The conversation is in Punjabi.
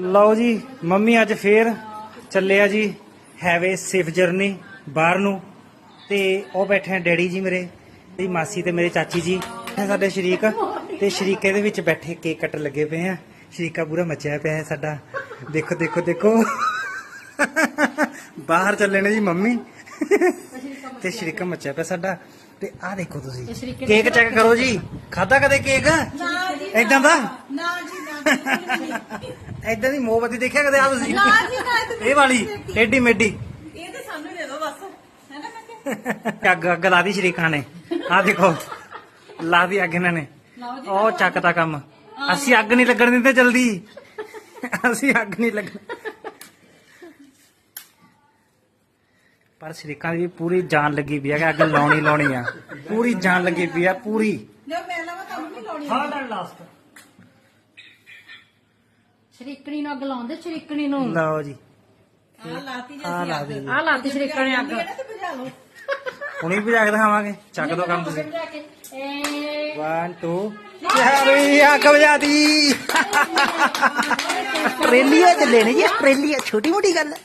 ਲਓ ਜੀ ਮੰਮੀ ਅੱਜ ਫੇਰ ਚੱਲੇ ਆ ਜੀ ਹੈਵੇ ਸੇਫ ਜਰਨੀ ਬਾਹਰ ਨੂੰ। ਤੇ ਉਹ ਬੈਠੇ ਆ ਡੈਡੀ ਜੀ ਮੇਰੇ ਮੇਰੀ ਮਾਸੀ ਤੇ ਮੇਰੇ ਚਾਚੀ ਜੀ। ਇਹ ਸਾਡੇ ਸ਼ਰੀਕ ਤੇ ਸ਼ਰੀਕੇ ਦੇ ਵਿੱਚ ਬੈਠੇ ਕੇਕ ਕੱਟ ਲੱਗੇ ਪਏ ਆ। ਸ਼ਰੀਕਾ ਪੂਰਾ ਮੱਚਿਆ ਪਿਆ ਹੈ ਸਾਡਾ। ਦੇਖੋ ਦੇਖੋ ਦੇਖੋ। ਬਾਹਰ ਚੱਲੇ ਨੇ ਜੀ ਮੰਮੀ। ਤੇ ਸ਼ਰੀਕਾ ਮੱਚਿਆ ਪਿਆ ਸਾਡਾ। ਤੇ ਆਹ ਦੇਖੋ ਤੁਸੀਂ। ਕੇਕ ਚੈੱਕ ਕਰੋ ਜੀ। ਖਾਦਾ ਕਦੇ ਕੇਕ? ਏਦਾਂ ਦਾ? ਨਾ ਜੀ ਏਦਾਂ ਦੀ ਮੋਮਬੱਤੀ ਦੇਖਿਆ ਕਦੇ ਆ ਤੁਸੀਂ? ਨਾ ਜੀ ਨਾ ਇਹ ਤਾਂ ਇਹ ਵਾਲੀ ਏਡੀ ਮੇਡੀ ਇਹ ਤੇ ਸਾਨੂੰ ਦੇ ਦਿਓ ਬਸ ਹੈ ਨਾ ਮੈਂ ਅੱਗ ਅੱਗ ਲਾ ਦੀ ਸ਼ਰੀਕਾਂ ਨੇ। ਆ ਦੇਖੋ ਲਾ ਦੀ ਅੱਗ ਇਹਨਾਂ ਨੇ। ਉਹ ਚੱਕਦਾ ਕੰਮ। ਅਸੀਂ ਅੱਗ ਨਹੀਂ ਲੱਗਣ ਦਿੰਦੇ ਜਲਦੀ। ਅਸੀਂ ਅੱਗ ਨਹੀਂ ਲੱਗਣ। ਪਰ ਸ਼ਰੀਕਾਂ ਦੀ ਵੀ ਪੂਰੀ ਜਾਨ ਲੱਗੀ ਪਈ ਹੈ ਕਿ ਅੱਗ ਲਾਉਣੀ ਲਾਉਣੀ ਆ। ਪੂਰੀ ਜਾਨ ਲੱਗੀ ਪਈ ਆ ਪੂਰੀ। ਜੋ ਮੈਂ ਲਵਾਂ ਤੁਹਾਨੂੰ ਨਹੀਂ ਲਾਉਣੀ ਥਰਡ ਐਂਡ ਲਾਸਟ ਸ਼ਰੀਕਣੀ ਨੂੰ ਅੱਗ ਲਾਉਂਦੇ ਸ਼ਰੀਕਣੀ ਨੂੰ ਲਓ ਜੀ ਆ ਲਾਤੀ ਜੀ ਆ ਲਾ। ਦੇ ਆ ਲਾਤੀ ਸ਼ਰੀਕਣੀ ਅੱਗ ਇਹ ਨਾ ਤੇ ਬੁਝਾ ਲਓ ਹੁਣੀ ਵੀ ਜਾ ਕੇ ਦਿਖਾਵਾਂਗੇ ਚੱਕ ਦੋ ਕੰਮ ਤੁਸੀਂ ਜਾ ਕੇ ਏ 1 2 ਯਾਰੀ ਅੱਗ ਵਜਾਦੀ ਆਸਟ੍ਰੇਲੀਆ ਚੱਲੇ ਨੇ ਜੀ ਆਸਟ੍ਰੇਲੀਆ ਛੋਟੀ ਮੋਟੀ ਗੱਲ ਹੈ